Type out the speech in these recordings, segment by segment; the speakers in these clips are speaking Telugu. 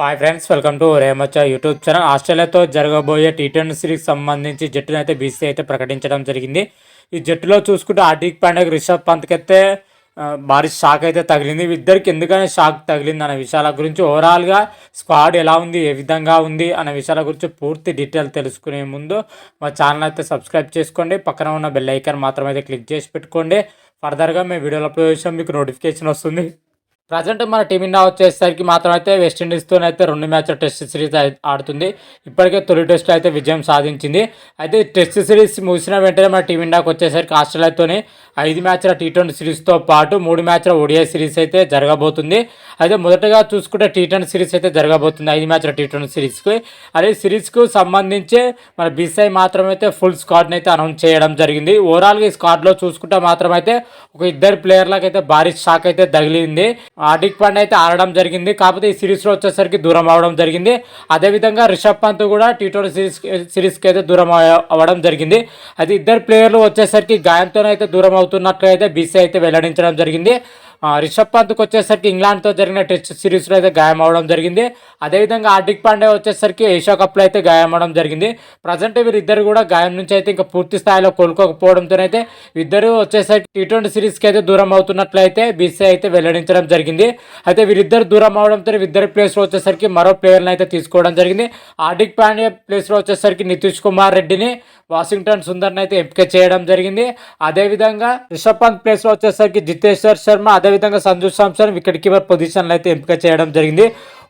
హాయ్ ఫ్రెండ్స్ వెల్కమ్ టు రేమచ్చ యూట్యూబ్ ఛానల్ ఆస్ట్రేలియాతో జరగబోయే టీ ట్వంటీ సిరీస్ సంబంధించి జట్టును అయితే బీసీ అయితే ప్రకటించడం జరిగింది. ఈ జట్టులో చూసుకుంటే హార్దిక్ పాండ్యాకి రిషబ్ పంత్కి అయితే భారీ షాక్ అయితే తగిలింది. ఇద్దరికి ఎందుకని షాక్ తగిలింది అనే విషయాల గురించి ఓవరాల్గా స్క్వాడ్ ఎలా ఉంది ఏ విధంగా ఉంది అనే విషయాల గురించి పూర్తి డీటెయిల్ తెలుసుకునే ముందు మా ఛానల్ అయితే సబ్స్క్రైబ్ చేసుకోండి. పక్కన ఉన్న బెల్ ఐకాన్ మాత్రం అయితే క్లిక్ చేసి పెట్టుకోండి. ఫర్దర్గా మేము వీడియోలో అప్లోడ్ చేసాం మీకు నోటిఫికేషన్ వస్తుంది. ప్రజెంట్ మన టీమిండియా వచ్చేసరికి మాత్రం అయితే వెస్టిండీస్తో అయితే రెండు మ్యాచ్ల టెస్ట్ సిరీస్ ఆడుతుంది. ఇప్పటికే తొలి టెస్ట్ అయితే విజయం సాధించింది. అయితే టెస్ట్ సిరీస్ ముగిసిన వెంటనే మన టీమిండియాకి వచ్చేసరికి ఆస్ట్రేలియాతోనే ఐదు మ్యాచ్ల టీ ట్వంటీ సిరీస్తో పాటు మూడు మ్యాచ్ల ఓడిఐ సిరీస్ అయితే జరగబోతుంది. అయితే మొదటగా చూసుకుంటే టీ ట్వంటీ సిరీస్ అయితే జరగబోతుంది ఐదు మ్యాచ్ల టీ ట్వంటీ సిరీస్కి. అదే సిరీస్కు సంబంధించి మన బీసీఐ మాత్రం అయితే ఫుల్ స్క్వాడ్ని అయితే అనౌన్స్ చేయడం జరిగింది. ఓవరాల్గా ఈ స్క్వాడ్లో చూసుకుంటే మాత్రం అయితే ఒక ఇద్దరు ప్లేయర్లకు అయితే భారీ షాక్ అయితే తగిలింది. హార్దిక్ పాండే అయితే ఆడడం జరిగింది. కాకపోతే ఈ సిరీస్లో వచ్చేసరికి దూరం అవడం జరిగింది. అదేవిధంగా రిషబ్ పంత్ కూడా టీ ట్వంటీ సిరీస్ సిరీస్కి అయితే దూరం అవ్వడం జరిగింది. అది ఇద్దరు ప్లేయర్లు వచ్చేసరికి గాయంతోనైతే దూరం అవుతుంది అయితే బీసీ అయితే వెల్లడించడం జరిగింది. రిషబ్ పంత్కి వచ్చేసరికి ఇంగ్లాండ్తో జరిగిన టెస్ట్ సిరీస్లో అయితే గాయం అవడం జరిగింది. అదేవిధంగా హార్దిక్ పాండే వచ్చేసరికి ఏషియా కప్లో అయితే గాయం అవడం జరిగింది. ప్రజెంట్ వీరిద్దరు కూడా గాయం నుంచి అయితే ఇంకా పూర్తి స్థాయిలో కోలుకోకపోవడంతో అయితే ఇద్దరు వచ్చేసరికి టీ ట్వంటీ సిరీస్కి అయితే దూరం అవుతున్నట్లయితే బీసీ అయితే వెల్లడించడం జరిగింది. అయితే వీరిద్దరు దూరం అవడంతో ఇద్దరి ప్లేస్లో వచ్చేసరికి మరో ప్లేయర్ని అయితే తీసుకోవడం జరిగింది. హార్దిక్ పాండ్యా ప్లేస్లో వచ్చేసరికి నితీష్ కుమార్ రెడ్డిని వాషింగ్టన్ సుందర్ని అయితే ఎంపిక చేయడం జరిగింది. అదేవిధంగా రిషబ్ పంత్ ప్లేస్లో వచ్చేసరికి జితేశ్వర్ శర్మ అదేవిధంగా సంజు సామ్సన్ వికెట్ కీపర్ పొజిషన్లు అయితే ఎంపిక చేయడం జరిగింది.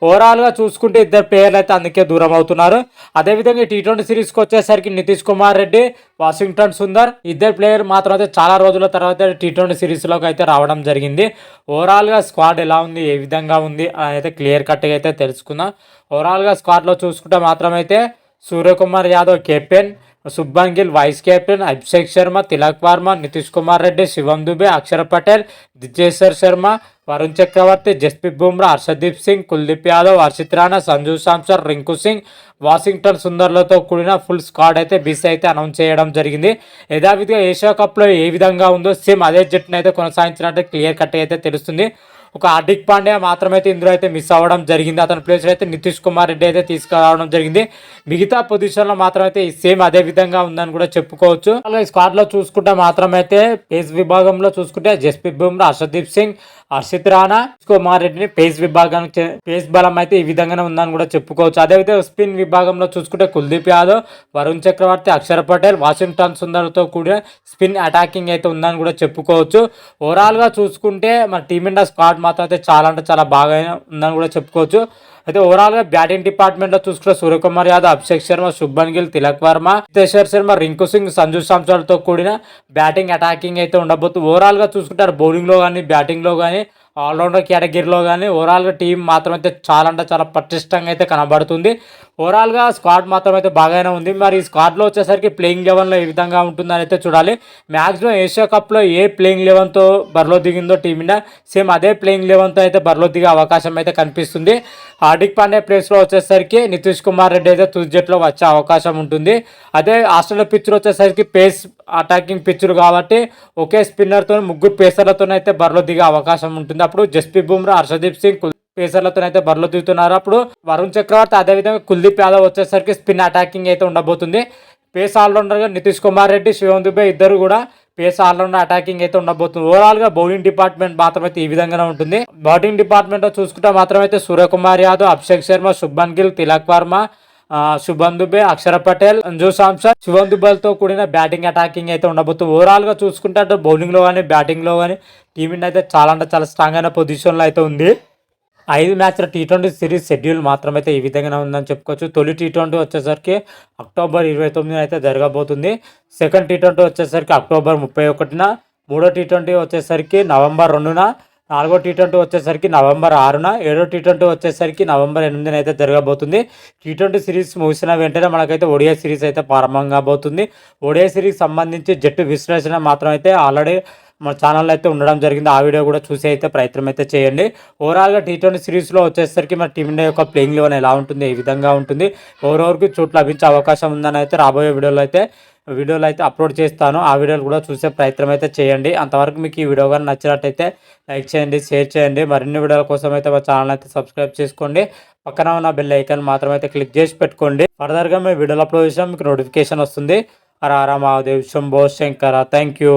ఓవరాల్గా చూసుకుంటే ఇద్దరు ప్లేయర్లు అయితే అందుకే దూరం అవుతున్నారు. అదేవిధంగా టీ ట్వంటీ సిరీస్కి వచ్చేసరికి నితీష్ కుమార్ రెడ్డి వాషింగ్టన్ సుందర్ ఇద్దరు ప్లేయర్ మాత్రం అయితే చాలా రోజుల తర్వాత టీ ట్వంటీ సిరీస్లోకి అయితే రావడం జరిగింది. ఓవరాల్గా స్క్వాడ్ ఎలా ఉంది ఏ విధంగా ఉంది అయితే క్లియర్ కట్గా అయితే తెలుసుకుందాం. ఓవరాల్గా స్క్వాడ్లో చూసుకుంటే మాత్రం అయితే Suryakumar Yadav captain Shubman Gill vice captain Abhishek Sharma Tilak Varma Nitish Kumar Reddy Shivam Dube Axar Patel దిజేశ్వర్ Sharma Varun Chakravarthy Jasprit Bumrah Harshdeep Singh Kuldeep Yadav Harshit Rana Sanju Samson Rinku Singh Washington సుందర్లతో కూడిన ఫుల్ స్క్వాడ్ అయితే బీసీ అయితే అనౌన్స్ చేయడం జరిగింది. యథావిధిగా ఏషియా కప్లో ఏ విధంగా ఉందో సేమ్ అదే జట్టును అయితే కొనసాగించినట్టు క్లియర్ కట్ అయితే తెలుస్తుంది. ఒక హార్దిక్ పాండ్యా మాత్రమైతే ఇందులో అయితే మిస్ అవ్వడం జరిగింది. అతని ప్లేస్లో అయితే నితీష్ కుమార్ రెడ్డి అయితే తీసుకురావడం జరిగింది. మిగతా పొజిషన్లో మాత్రమైతే సేమ్ అదే విధంగా ఉందని కూడా చెప్పుకోవచ్చు. అలాగే స్క్వాడ్లో చూసుకుంటే మాత్రమైతే పేస్ విభాగంలో చూసుకుంటే జస్ప్రీత్ బుమ్రా హర్షదీప్ సింగ్ హర్షిత్ రాణా కుమార్ రెడ్డిని పేస్ విభాగానికి పేస్ బలం అయితే ఈ విధంగానే ఉందని కూడా చెప్పుకోవచ్చు. అదేవిధంగా స్పిన్ విభాగంలో చూసుకుంటే కుల్దీప్ యాదవ్ వరుణ్ చక్రవర్తి అక్షర్ పటేల్ వాషింగ్టన్ సుందర్తో కూడిన స్పిన్ అటాకింగ్ అయితే ఉందని కూడా చెప్పుకోవచ్చు. ఓవరాల్గా చూసుకుంటే మన టీమిండియా స్క్వాడ్ మాత్రం అయితే చాలా అంటే చాలా బాగా ఉందని కూడా చెప్పుకోవచ్చు. అయితే ఓవరాల్గా బ్యాటింగ్ డిపార్ట్మెంట్లో చూసుకుంటే సూర్యకుమార్ యాదవ్ అభిషేక్ శర్మ శుభన్ గిల్ తిలక్ వర్మ హితేశ్వర్ శర్మ రింకు సింగ్ సంజు సాంసన్తో కూడిన బ్యాటింగ్ అటాకింగ్ అయితే ఉండబోతుంది ఓవరాల్గా చూసుకుంటారు బౌలింగ్లో కానీ బ్యాటింగ్లో కానీ ఆల్రౌండర్ కేటగిరీలో కానీ ఓవరాల్గా టీం మాత్రం అయితే చాలా అంటే చాలా పటిష్టంగా అయితే కనబడుతుంది. ఓవరాల్గా స్క్వాడ్ మాత్రం అయితే బాగానే ఉంది. మరి ఈ స్క్వాడ్లో వచ్చేసరికి ప్లేయింగ్ లెవెన్లో ఏ విధంగా ఉంటుందని అయితే చూడాలి. మ్యాక్సిమం ఏషియా కప్లో ఏ ప్లేయింగ్ లెవెన్తో బరిలో దిగిందో టీమిండియా సేమ్ అదే ప్లేయింగ్ లెవెన్తో అయితే బరిలో దిగే అవకాశం అయితే కనిపిస్తుంది. హార్దిక్ పాండే ప్లేస్లో వచ్చేసరికి నితీష్ కుమార్ రెడ్డి అయితే తుది జట్లో వచ్చే అవకాశం ఉంటుంది. అదే ఆస్ట్రేలియా పిచ్చులు వచ్చేసరికి పేస్ అటాకింగ్ పిచ్చులు కాబట్టి ఒకే స్పిన్నర్తో ముగ్గురు పేసర్లతో అయితే బరిలో దిగే అవకాశం ఉంటుంది. అప్పుడు జస్ప్రీత్ బుమ్రా హర్షదీప్ సింగ్ పేసర్లతోనైతే పేసర్లతో అయితే బరిలో దిగుతున్నారు. అప్పుడు వరుణ్ చక్రవర్తి అదేవిధంగా కుల్దీప్ యాదవ్ వచ్చేసరికి స్పిన్ అటాకింగ్ అయితే ఉండబోతుంది. పేస్ ఆల్రౌండర్గా నితీష్ కుమార్ రెడ్డి శివం దుబే ఇద్దరు కూడా పేస్ ఆల్రౌండర్ అటాకింగ్ అయితే ఉండబోతుంది. ఓవరాల్గా బౌలింగ్ డిపార్ట్మెంట్ మాత్రమైతే ఈ విధంగానే ఉంటుంది. బౌలింగ్ డిపార్ట్మెంట్లో చూసుకుంటే మాత్రమైతే సూర్యకుమార్ యాదవ్ అభిషేక్ శర్మ శుభన్ గిల్ తిలక్ వర్మ శుభన్ దుబే అక్షర పటేల్ అంజు సాంసన్ శివన్ దుబేలతో కూడిన బ్యాటింగ్ అటాకింగ్ అయితే ఉండబోతుంది. ఓవరాల్గా చూసుకుంటే అటు బౌలింగ్లో కానీ బ్యాటింగ్లో కానీ టీమిండియా అయితే చాలా అంటే చాలా స్ట్రాంగ్ అయిన పొజిషన్లో అయితే ఉంది. ఐదు మ్యాచ్ల టీ ట్వంటీ సిరీస్ షెడ్యూల్ మాత్రమైతే ఈ విధంగానే ఉందని చెప్పుకోవచ్చు. తొలి టీ ట్వంటీ వచ్చేసరికి అక్టోబర్ ఇరవై తొమ్మిదిన అయితే జరగబోతుంది. సెకండ్ టీ ట్వంటీ వచ్చేసరికి అక్టోబర్ ముప్పై ఒకటిన మూడో టీ ట్వంటీ వచ్చేసరికి నవంబర్ రెండున నాలుగో టీ ట్వంటీ వచ్చేసరికి నవంబర్ ఆరున ఏడో టీ ట్వంటీ వచ్చేసరికి నవంబర్ ఎనిమిదిన అయితే జరగబోతుంది. టీ ట్వంటీ సిరీస్ ముగిసిన వెంటనే మనకైతే ఒడియా సిరీస్ అయితే ప్రారంభం కాబోతుంది. ఒడియా సిరీస్ సంబంధించి జట్టు విశ్లేషణ మాత్రం అయితే ఆల్రెడీ మన ఛానల్లో అయితే ఉండడం జరిగింది. ఆ వీడియో కూడా చూసి అయితే ప్రయత్నం అయితే చేయండి. ఓవరాల్గా టీ ట్వంటీ సిరీస్లో వచ్చేసరికి మన టీమిండియా యొక్క ప్లేయింగ్ లెవెన్ ఎలా ఉంటుంది? ఏ విధంగా ఉంటుంది? ఎవరెవరికి చోటు లభించే అవకాశం ఉందని అయితే రాబోయే వీడియోలో అయితే వీడియోలు అయితే అప్లోడ్ చేస్తాను. ఆ వీడియోలు కూడా చూసే ప్రయత్నం అయితే చేయండి. అంతవరకు మీకు ఈ వీడియో కానీ నచ్చినట్టయితే లైక్ చేయండి షేర్ చేయండి. మరిన్ని వీడియోల కోసం అయితే మా ఛానల్ అయితే సబ్స్క్రైబ్ చేసుకోండి. పక్కన ఉన్న బెల్ ఐకాన్ మాత్రం అయితే క్లిక్ చేసి పెట్టుకోండి. ఫర్దర్గా మేము వీడియోలు అప్లోడ్ చేసాం మీకు నోటిఫికేషన్ వస్తుంది. రారా మహాదేవ్ శంభో శంకర. Thank you